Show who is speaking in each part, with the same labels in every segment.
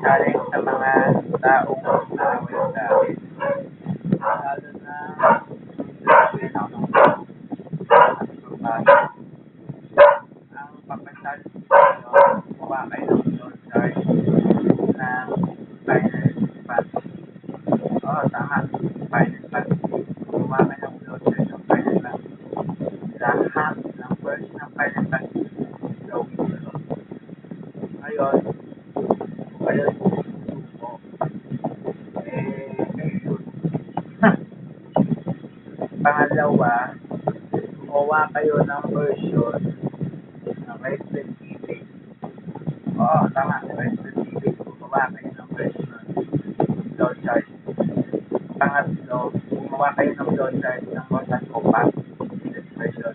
Speaker 1: challenge sa mga taong naaway sa akin. Lalo na sabihin ako ng pagbabago. Ang papasal ko kuha kayo ng Lord Card ng Final Fantasy. Oo, tama. Final Fantasy. Kuha kayo ng Lord Card ng Final Fantasy. Lahat ng version ng Final Fantasy gawin nyo. Ngayon, ngayon, suko. Eh, ngayon. Pangalawa, gumawa kayo ng version ng Resident Evil. Oo, tama. Resident Evil. Gumawa kayo ng version ng Lord Charge. Pangatlo, gumawa kayo ng Lord Charge ng Mortal Kombat version.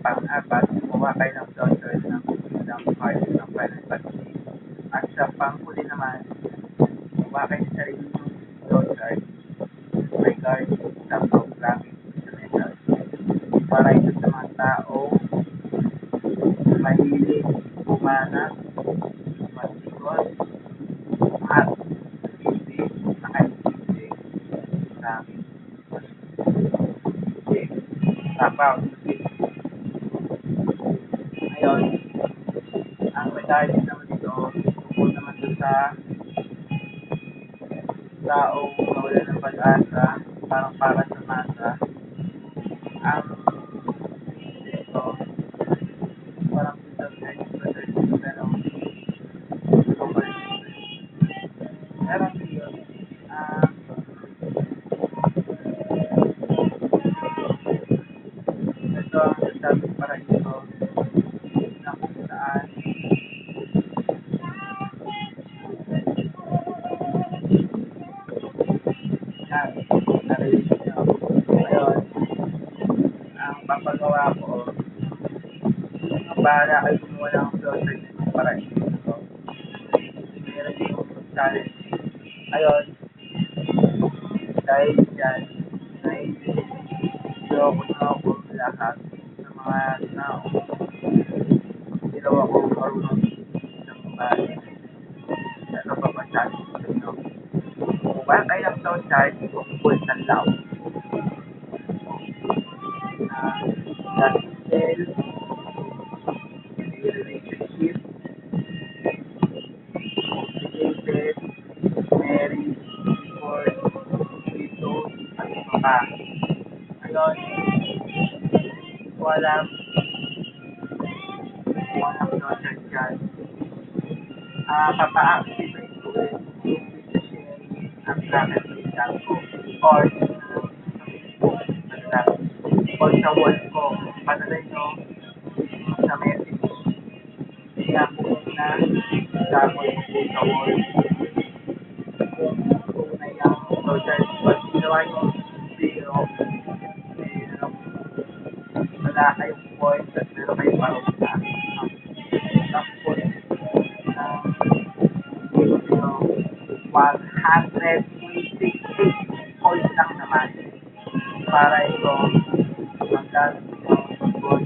Speaker 1: Pang-apat, gumawa kayo ng Lord Charge ng Kingdom Hearts ng Final Fantasy. At sa panghuli naman, gumawa kayo ng sarili ng Lord Charge regard sa programming instrumentals para ito sa mga tao mahilig, umana, masikot, at hindi nakaintindi sa. Tapaw. Ngayon, ang medalya naman ito, tungkol naman ito sa taong nawala ng pag-asa, parang para sa masa. Ang ito, parang ganyan brother, pero okay. Meron yun, ah, ito ang sasabi para ito na kung saan nyo. Ngayon, ang papagawa ko, bahala kayo gumawa ng closer para ito. Meron yung challenge. Ngayon, dahil dyan, nai-video ko na ako lahat sa mga tao. Ginawa ko marunong ng bahay. Ano pa ba challenge sa inyo? Kung kayo ng sound chart, full ng law. Uh, that pa. Ngayon, ko alam chart dyan. Ah, papa-activate ko sharing ang ng ko or sa or sa wall ko. Padala nyo sa message. Kaya po na tapos po sa wall. Wala kayong points at meron kayong parang na. Tapos, ah, zero, zero, 128 points lang naman para ito hanggang football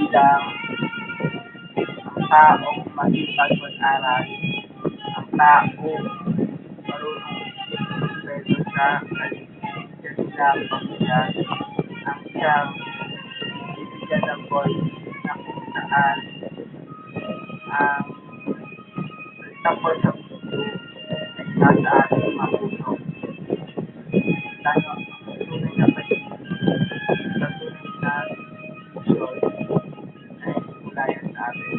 Speaker 1: bilang ang taong masipag mag-aral ang taong marunong respeto sa kanilang pamilya ang siyang bibigyan ng voice na kung saan ang tapos sa puso ay nasa ating mga puso. Tayo ang tunay na pag-ibig sa tunay na misyon ay mula yan sa atin.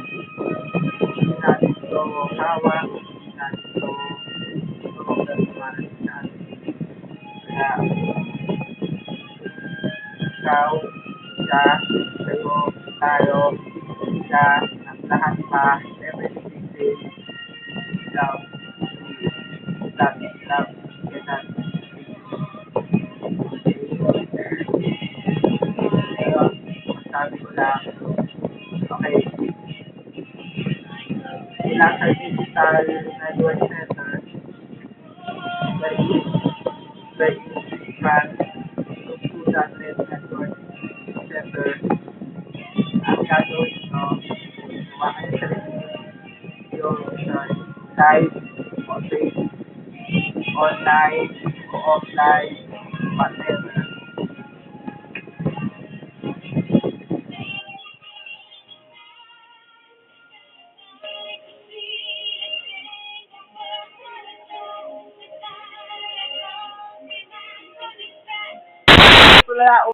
Speaker 1: Hindi natin ito hawak, hindi natin ito pagkakamanan sa atin. Kaya, ikaw, siya, kayo, tayo, siya, ang lahat pa, everything love, love, love, ganun. Ngayon, sabi ko lang, okay, bilang sa digital network center, very, very fan office, online, o offline, whatever.